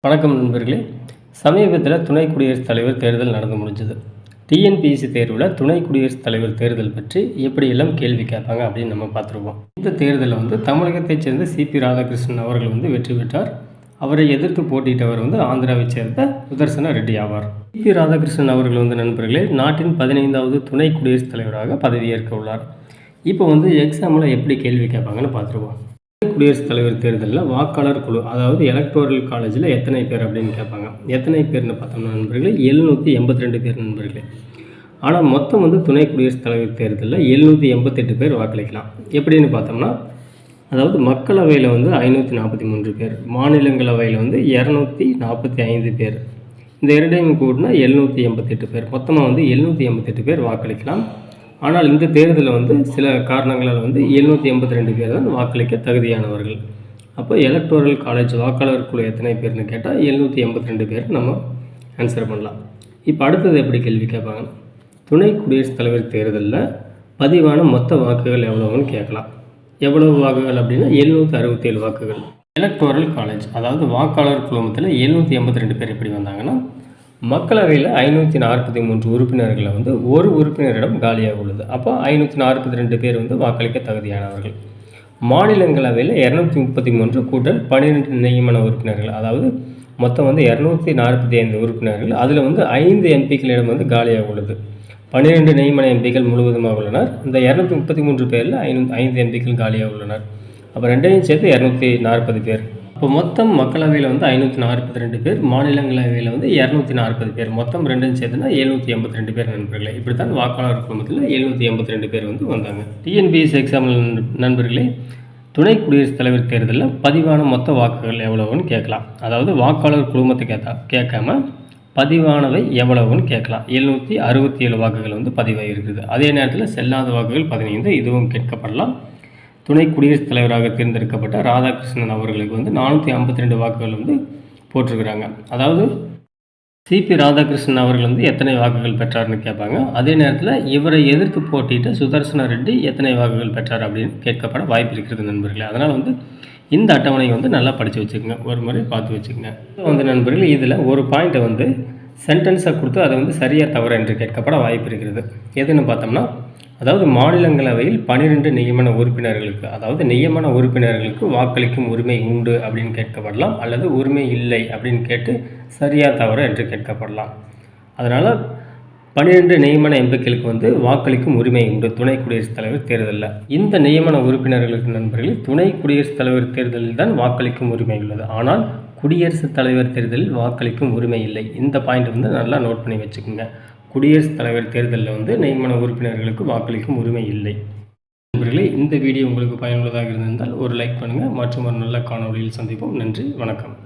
வணக்கம் நண்பர்களே. சமீபத்தில் துணை குடியரசுத் தலைவர் தேர்தல் நடந்து முடிஞ்சது. டிஎன்பிஎஸ்சி தேர்வில் துணை குடியரசுத் தலைவர் தேர்தல் பற்றி எப்படியெல்லாம் கேள்வி கேட்பாங்க அப்படின்னு நம்ம பார்த்துருவோம். இந்த தேர்தலில் வந்து தமிழகத்தைச் சேர்ந்த சிபி ராதாகிருஷ்ணன் அவர்கள் வந்து வெற்றி பெற்றார். அவரை எதிர்த்து போட்டியிட்டவர் வந்து ஆந்திராவைச் சேர்ந்த சுதர்சன ரெட்டி ஆவார். சிபி ராதாகிருஷ்ணன் அவர்கள் வந்து நண்பர்களே நாட்டின் பதினைந்தாவது துணை குடியரசுத் தலைவராக பதவியேற்க உள்ளார். இப்போ வந்து எக்ஸாமில் எப்படி கேள்வி கேட்பாங்கன்னு பார்த்துருவோம். குடியரசுத் தலைவர் தேர்தலில் வாக்காளர் குழு அதாவது எலக்டோரல் காலேஜில் எத்தனை பேர் அப்படின்னு கேட்பாங்க. எத்தனை பேர்னு பார்த்தோம்னா நண்பர்களே எழுநூற்றி எண்பத்தி ரெண்டு பேர் நண்பர்களே. ஆனால் மொத்தம் வந்து துணை குடியரசுத் தலைவர் தேர்தலில் எழுநூற்றி எண்பத்தெட்டு பேர் வாக்களிக்கலாம். எப்படின்னு பார்த்தோம்னா அதாவது மக்களவையில் வந்து ஐநூற்றி நாற்பத்தி மூன்று பேர் மாநிலங்களவையில் வந்து இரநூத்தி நாற்பத்தி ஐந்து பேர். இந்த இரண்டையும் கூட்டினா எழுநூற்றி எண்பத்தெட்டு பேர். மொத்தமாக வந்து எழுநூற்றி எண்பத்தெட்டு பேர் வாக்களிக்கலாம். ஆனால் இந்த தேர்தலில் வந்து சில காரணங்களால் வந்து எழுநூற்றி எண்பத்தி ரெண்டு பேர் தான் வாக்களிக்க தகுதியானவர்கள். அப்போ எலக்டோரல் காலேஜ் வாக்காளர் குழு எத்தனை பேர்னு கேட்டால் எழுநூற்றி எண்பத்தி ரெண்டு பேர் நம்ம ஆன்சர் பண்ணலாம். இப்போ அடுத்தது எப்படி கேள்வி கேட்பாங்கன்னா துணை குடியரசுத் தலைவர் தேர்தலில் பதிவான மொத்த வாக்குகள் எவ்வளோன்னு கேட்கலாம். எவ்வளவு வாக்குகள் அப்படின்னா எழுநூற்றி அறுபத்தேழு வாக்குகள். எலக்டோரல் காலேஜ் அதாவது வாக்காளர் குழுமத்தில் எழுநூற்றி எண்பத்தி ரெண்டு பேர் எப்படி வந்தாங்கன்னா மக்களவையில் ஐநூற்றி நாற்பத்தி மூன்று உறுப்பினர்களில் வந்து ஒரு உறுப்பினரிடம் காலியாக உள்ளது. அப்போ ஐநூற்றி நாற்பத்தி ரெண்டு பேர் வந்து வாக்களிக்க தகுதியானவர்கள். மாநிலங்களவையில் இரநூத்தி முப்பத்தி மூன்று கூட்டல் பன்னிரெண்டு நியமன உறுப்பினர்கள். அதாவது மொத்தம் வந்து இரநூத்தி நாற்பத்தி ஐந்து உறுப்பினர்கள். அதில் வந்து ஐந்து எம்பிக்களிடம் வந்து காலியாக உள்ளது. பன்னிரெண்டு நியமன எம்பிக்கள் முழுவதுமாக உள்ளனர். இந்த இரநூத்தி முப்பத்தி மூன்று பேரில் ஐநூ ஐந்து எம்பிக்கள் காலியாக உள்ளனர். அப்போ ரெண்டையும் சேர்த்து இரநூத்தி நாற்பது பேர். இப்போ மொத்தம் மக்களவையில் வந்து ஐநூற்றி நாற்பத்தி ரெண்டு பேர் மாநிலங்களவையில் வந்து இரநூத்தி நாற்பது பேர். மொத்தம் ரெண்டும் சேர்த்துனா எழுநூற்றி எண்பத்தி ரெண்டு பேர் நண்பர்களே. இப்படி தான் வாக்காளர் குழுமத்தில் எழுநூற்றி எண்பத்தி ரெண்டு பேர் வந்து வந்தாங்க. டிஎன்பிஎஸ் எக்ஸாம் நண்பர்களே துணை குடியரசுத் தலைவர் தேர்தலில் பதிவான மொத்த வாக்குகள் எவ்வளவுன்னு கேட்கலாம். அதாவது வாக்காளர் குழுமத்தை கேட்டா கேட்காம பதிவானவை எவ்வளவுன்னு கேட்கலாம். எழுநூற்றி அறுபத்தி ஏழு வாக்குகள் வந்து பதிவாகி இருக்குது. அதே நேரத்தில் செல்லாத வாக்குகள் பதினைந்து இதுவும் கேட்கப்படலாம். துணை குடியரசுத் தலைவராக தேர்ந்தெடுக்கப்பட்ட ராதாகிருஷ்ணன் அவர்களுக்கு வந்து நானூற்றி ஐம்பத்தி ரெண்டு வாக்குகள் வந்து போட்டிருக்கிறாங்க. அதாவது சிபி ராதாகிருஷ்ணன் அவர்கள் வந்து எத்தனை வாக்குகள் பெற்றார்னு கேட்பாங்க. அதே நேரத்தில் இவரை எதிர்த்து போட்டிட்டு சுதர்சன ரெட்டி எத்தனை வாக்குகள் பெற்றார் அப்படின்னு கேட்கப்பட வாய்ப்பு இருக்கிறது நண்பர்களே. அதனால் வந்து இந்த அட்டவணையை வந்து நல்லா படித்து வச்சுக்கோங்க. ஒரு முறை பார்த்து வச்சுக்கோங்க. வந்து நண்பர்கள் இதில் ஒரு பாயிண்ட்டை வந்து சென்டென்ஸை கொடுத்து அதை வந்து சரியாக தவறு என்று கேட்கப்பட வாய்ப்பு இருக்கிறது எதுன்னு பார்த்தோம்னா அதாவது மாநிலங்களவையில் பனிரெண்டு நியமன உறுப்பினர்களுக்கு அதாவது நியமன உறுப்பினர்களுக்கு வாக்களிக்கும் உரிமை உண்டு அப்படின்னு கேட்கப்படலாம் அல்லது உரிமை இல்லை அப்படின்னு கேட்டு சரியா தவறு என்று கேட்கப்படலாம். அதனால் பன்னிரெண்டு நியமன எம்பிக்களுக்கு வந்து வாக்களிக்கும் உரிமை உண்டு. துணை குடியரசுத் தலைவர் தேர்தலில். இந்த நியமன உறுப்பினர்களுக்கு நண்பர்கள் துணை குடியரசுத் தலைவர் தேர்தலில் தான் வாக்களிக்கும் உரிமை உள்ளது. ஆனால் குடியரசுத் தலைவர் தேர்தலில் வாக்களிக்கும் உரிமை இல்லை. இந்த பாயிண்ட் வந்து நல்லா நோட் பண்ணி வச்சுக்கோங்க. குடியரசுத் தலைவர் தேர்தலில் வந்து நியமன உறுப்பினர்களுக்கு வாக்களிக்கும் உரிமை இல்லை. நண்பர்களே இந்த வீடியோ உங்களுக்கு பயனுள்ளதாக இருந்திருந்தால் ஒரு லைக் பண்ணுங்கள் மற்றும் ஒரு நல்ல காணொலியில் சந்திப்போம். நன்றி வணக்கம்.